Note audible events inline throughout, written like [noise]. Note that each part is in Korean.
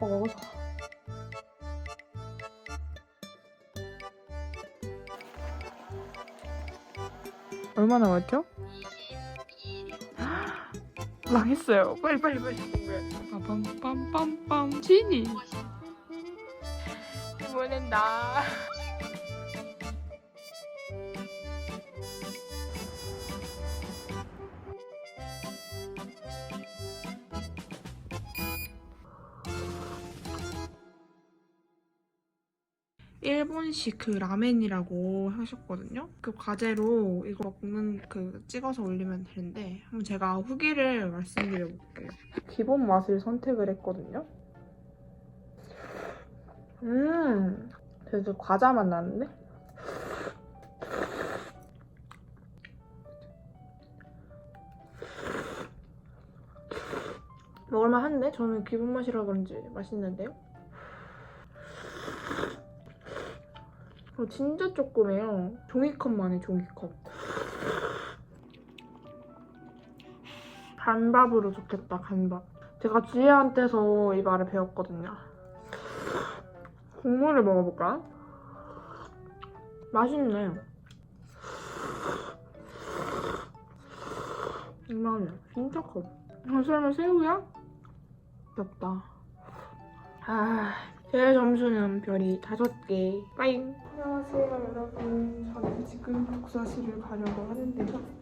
막 와서 얼마 남았죠? 망했어요. 빨리 빨리 빨리. 빰빰빰빰빰 지니. 이번엔 나. 일본식 그 라멘이라고 하셨거든요. 그 과제로 이거 먹는 그 찍어서 올리면 되는데 한번 제가 후기를 말씀드려 볼게요. 기본 맛을 선택을 했거든요. 음, 되게 과자 맛 나는데? 먹을만 한데? 저는 기본 맛이라 그런지 맛있는데요? 어, 진짜 조그매요. 종이컵만해, 종이컵. 간밥으로 좋겠다, 간밥. 제가 지혜한테서 이 말을 배웠거든요. 국물을 먹어볼까? 맛있네. 이만해. 진짜 커. 아, 설마 새우야? 귀엽다. 아, 제 점수는 별이 다섯 개. 빠잉. 안녕하세요, 여러분. 저는 지금 독서실을 가려고 하는데요.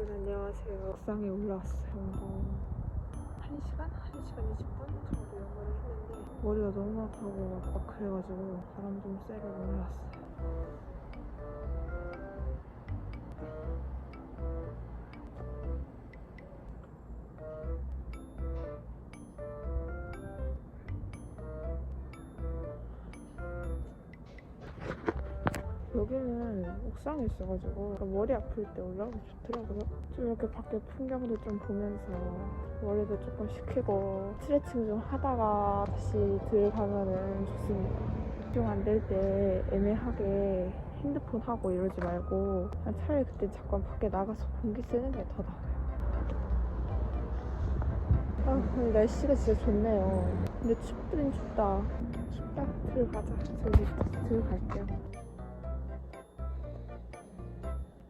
여러분 안녕하세요. 옥상에 올라왔어요. 한 시간? 한 시간 20분 정도 연구를 했는데 머리가 너무 아파고 막 그래가지고 바람 좀 쐬러 올라왔어요. 옥상에 있어가지고 머리 아플 때 올라오기 좋더라고요. 좀 이렇게 밖에 풍경도 좀 보면서 머리도 조금 식히고 스트레칭 좀 하다가 다시 들어가면은 좋습니다. 집중 안 될 때 애매하게 핸드폰 하고 이러지 말고 차라리 그때 잠깐 밖에 나가서 공기 쐬는 게 더 나아요. 아, 오늘 날씨가 진짜 좋네요. 근데 춥긴 춥다. 춥다. 들어가자. 저기 들어갈게요.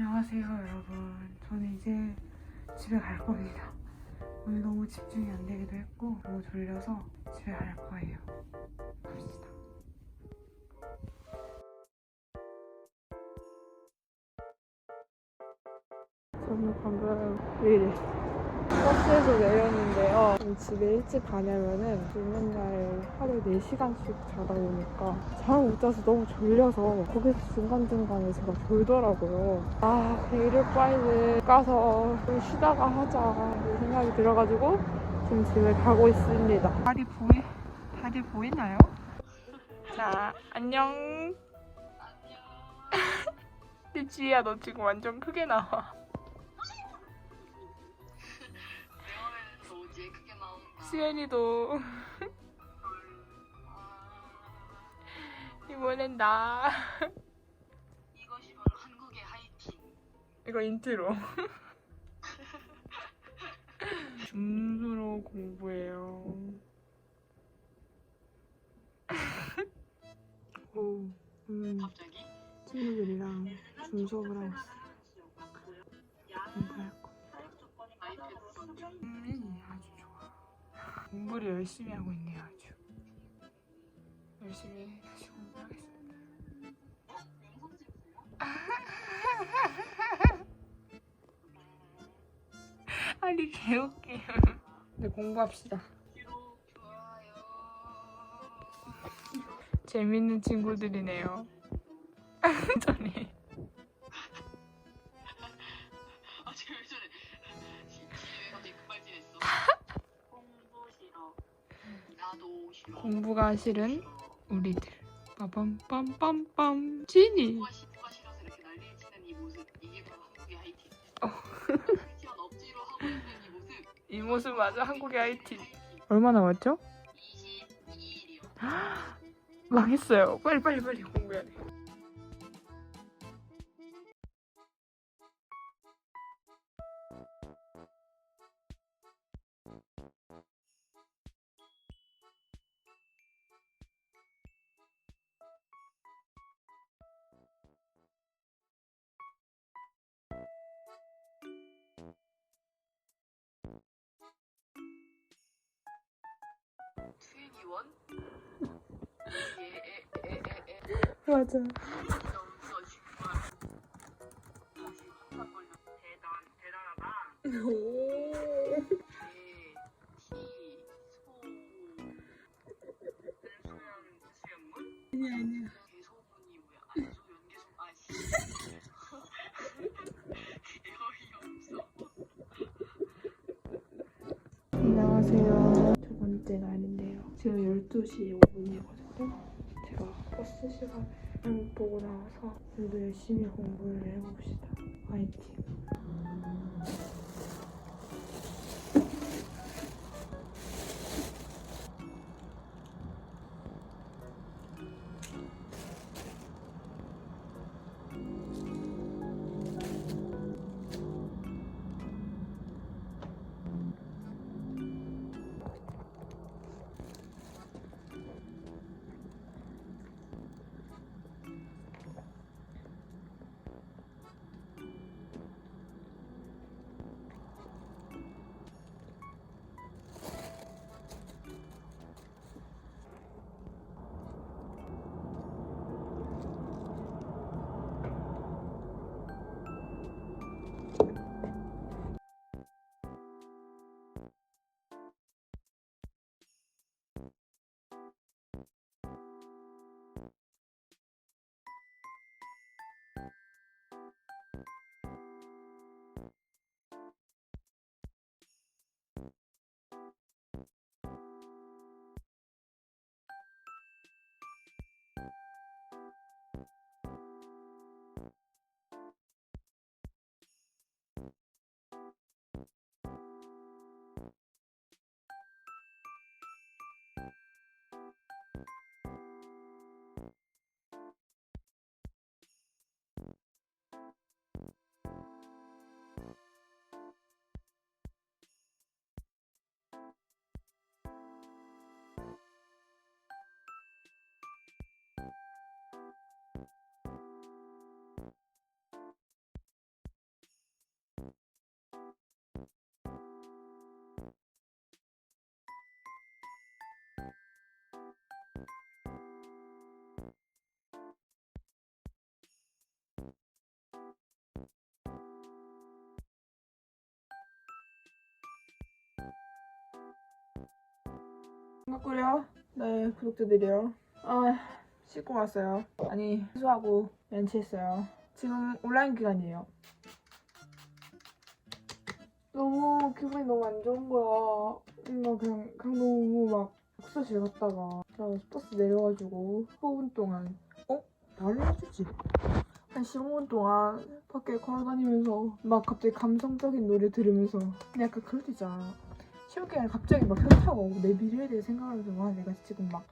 안녕하세요 여러분. 저는 이제 집에 갈 겁니다. 오늘 너무 집중이 안 되기도 했고 너무 졸려서 집에 갈 거예요. 갑시다. 저는 방금 내일 버스에서 내렸는데 요. 집에 일찍 가냐면은 맨날 하루에 4시간씩 자다 보니까 잠을 못 자서 너무 졸려서 거기서 중간중간에 제가 졸더라고요. 아, 이럴 바에는 가서 좀 쉬다가 하자 생각이 들어가지고 지금 집에 가고 있습니다. 다리 보이, 다리 보이나요? 자, 안녕. 안녕. 근데 지희야, 너 지금 완전 크게 나와. 수연이도. [laughs] 이번엔 나. 이것이 바로 한국의 하이틴. 이거 인트로. [laughs] 준수로 공부해요. 오, 오늘 갑자기? 친구들이랑 음, 준 수업을 하고 있어. 공부할 거. 음. 공부를 열심히 하고 있네요, 아주. 열심히 다시 공부하겠습니다. [laughs] 아니 개웃기. 네 공부합시다. 재밌는 친구들이네요. [laughs] 전에 공부가 싫은 우리들. 빠밤빰빰빰 지니. 모습. 어. 있는 이 모습. 맞아 한국의 IT. 얼마? 22일이요. 망했어요. 빨리 빨리 빨리 공부해야 돼. 맞아. 오. 아니야 아니 지금 12시 5분이거든요. 제가 버스 시간을 보고 나와서 오늘도 열심히 공부를 해봅시다. 화이팅. 반갑고요. 네, 구독자들이요. 아, 씻고 왔어요. 아니, 수하고 렌치했어요. 지금 온라인 기간이에요. 너무 기분이 너무 안 좋은 거야. 뭔가 그냥, 너무 막 숙소실 갔다가 저 버스 내려가지고 15분 동안 어? 나를 해주지. 한 15분 동안 밖에 걸어다니면서 막 갑자기 감성적인 노래 들으면서 약간 그럴 때 있잖아. 시험 기간에 갑자기 막 현타가 오고 내 미래에 대해 생각하면서 와 내가 지금 막,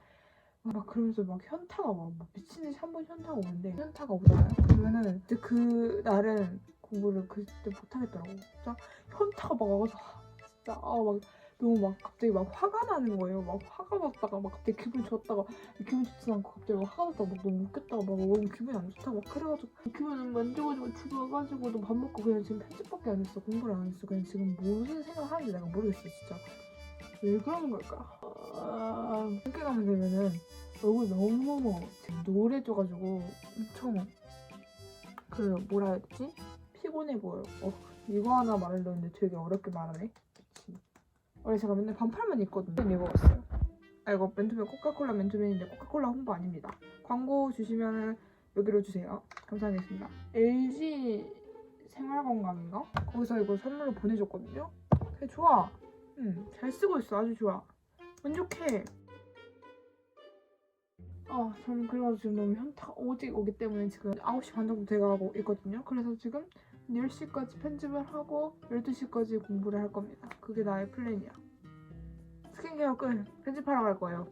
막 그러면서 막 현타가 와. 막 미친 듯이 한 번 현타가 오는데 현타가 오잖아요. 그러면은 그 날은 공부를 그때 못 하겠더라고. 진짜 현타가 막 와서 아, 진짜 아막 너무 막 갑자기 막 화가 나는 거예요. 막 화가 났다가 막 갑자기 기분 좋았다가 기분 좋지 않고 갑자기 막 화가 났다가 막 너무 웃겼다가 막 너무 기분이 안 좋다고 막 그래가지고 기분은 만져가지고 너밥 먹고 그냥 지금 편집밖에 안 했어. 공부를 안 했어. 그냥 지금 무슨 생각을 하는지 내가 모르겠어 진짜. 왜 그러는 걸까? 아, 학교 가면 되면은 얼굴 너무 지금 노래져가지고 엄청 그 뭐라 되지? 피곤해 보여. 어, 이거 하나 말하려 했는데 되게 어렵게 말하네. 미친. 원래 제가 맨날 반팔만 입거든요. 왔어요. 아 이거 맨투맨 코카콜라 맨투맨인데 코카콜라 홍보 아닙니다. 광고 주시면은 여기로 주세요. 감사하겠습니다. LG 생활건강인가? 거기서 이거 선물로 보내줬거든요. 되게 좋아. 응, 잘 쓰고 있어. 아주 좋아. 만족해. 아, 저는 그래가지고 지금 너무 현타가 오직 오기 때문에 지금 9시 반 정도 돼가고 있거든요. 그래서 지금 10시까지 편집을 하고 12시까지 공부를 할 겁니다. 그게 나의 플랜이야. 스킨케어 끝. 편집하러 갈 거예요.